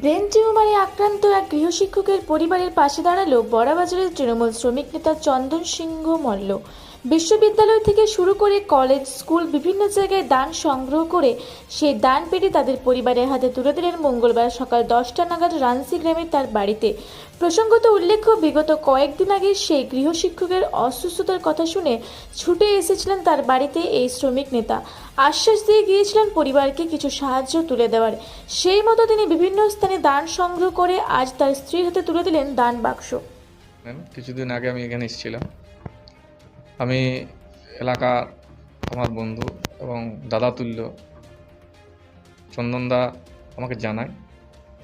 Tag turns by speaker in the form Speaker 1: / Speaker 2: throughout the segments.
Speaker 1: Brain টিউমারে আক্রান্ত এক গৃহশিক্ষকের পরিবারের পাশে দাঁড়াল বড়াবাজারের তৃণমূল শ্রমিক নেতা চন্দন সিংহ মল্ল। বিশ্ববিদ্যালয় থেকে শুরু করে কলেজ, স্কুল বিভিন্ন জায়গায় দান সংগ্রহ করে সেই দান পেটে তাদের পরিবারের হাতে তুলে দিলেন মঙ্গলবার সকাল দশটা নাগাদ রানসি গ্রামে তার বাড়িতে। প্রসঙ্গত উল্লেখ্য, বিগত কয়েকদিন আগে সেই গৃহশিক্ষকের অসুস্থতার কথা শুনে ছুটে এসেছিলেন তার বাড়িতে এই শ্রমিক নেতা। আশ্বাস দিয়ে গিয়েছিলেন পরিবারকে কিছু সাহায্য তুলে দেওয়ার। সেই মতো তিনি বিভিন্ন স্থানে দান সংগ্রহ করে আজ তার স্ত্রীর হাতে তুলে দিলেন দান বাক্স।
Speaker 2: কিছুদিন আগে আমি এখানে এসেছিলাম। আমি এলাকার আমার বন্ধু এবং দাদা তুল্য, চন্দনদা আমাকে জানায়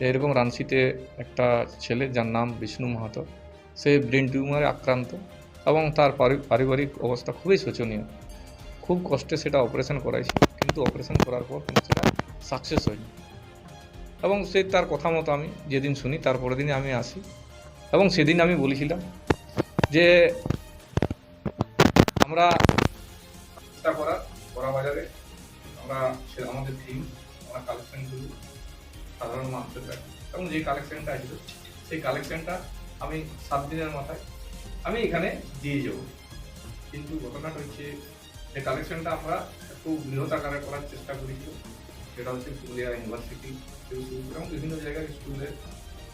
Speaker 2: এরকম রাঞ্চিতে একটা ছেলে যার নাম বিষ্ণু মাহাতো, সে ব্রেন টিউমারে আক্রান্ত এবং তার পারিবারিক অবস্থা খুবই শোচনীয়। খুব কষ্টে সেটা অপারেশন করাইছি, কিন্তু অপারেশন করার পর কিন্তু সেটা সাকসেস হয়নি। এবং সে তার কথা মতো আমি যেদিন শুনি তারপরের দিনে আমি আসি এবং সেদিন আমি বলেছিলাম যে আমরা চেষ্টা করা বড়া বাজারে আমরা সে- আমাদের থিম আমরা কালেকশন করি, সাধারণ মানুষের কাছে এবং যে কালেকশনটা আসবে, সেই কালেকশনটা আমি সাত দিনের মাথায়, আমি এখানে দিয়ে যাব। কিন্তু ঘটনাটা হচ্ছে, যে কালেকশনটা আমরা একটু বৃহৎ আকারে করার চেষ্টা করেছি সেটা হচ্ছে পুরুলিয়া ইউনিভার্সিটি এবং বিভিন্ন জায়গায় স্কুলের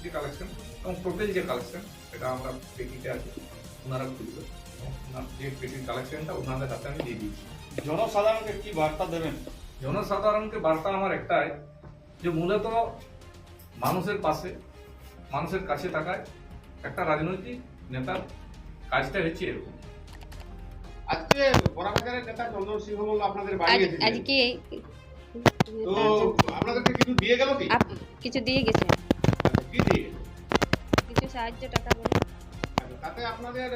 Speaker 2: যে কালেকশন এবং টোটাল যে কালেকশন সেটা আমরা পেটিতে আছে, ওনারা খুলবে। ওনার যে পেটির কালেকশনটা ওনাদের হাতে আমি দিয়ে দিয়েছি
Speaker 3: জনসাধারণকে কি বার্তা দেবেন?
Speaker 2: জনসাধারণকে বার্তা আমার একটাই যে মূলত মানুষের পাশে মানুষের কাছে থাকায় একটা রাজনৈতিক নেতার কাজটা হচ্ছে এরকম।
Speaker 3: আজকে বড়াবাজারের নেতা চন্দন সিংহ মল্ল আপনাদের বাড়ি
Speaker 4: আজকে
Speaker 3: তো আপনাদেরকে কিছু দিয়ে গেল কি?
Speaker 4: কিছু দিয়ে গেছে।
Speaker 3: কি দিয়ে
Speaker 4: কিছু সাহায্য টাকা বলে
Speaker 3: তাতে আপনাদের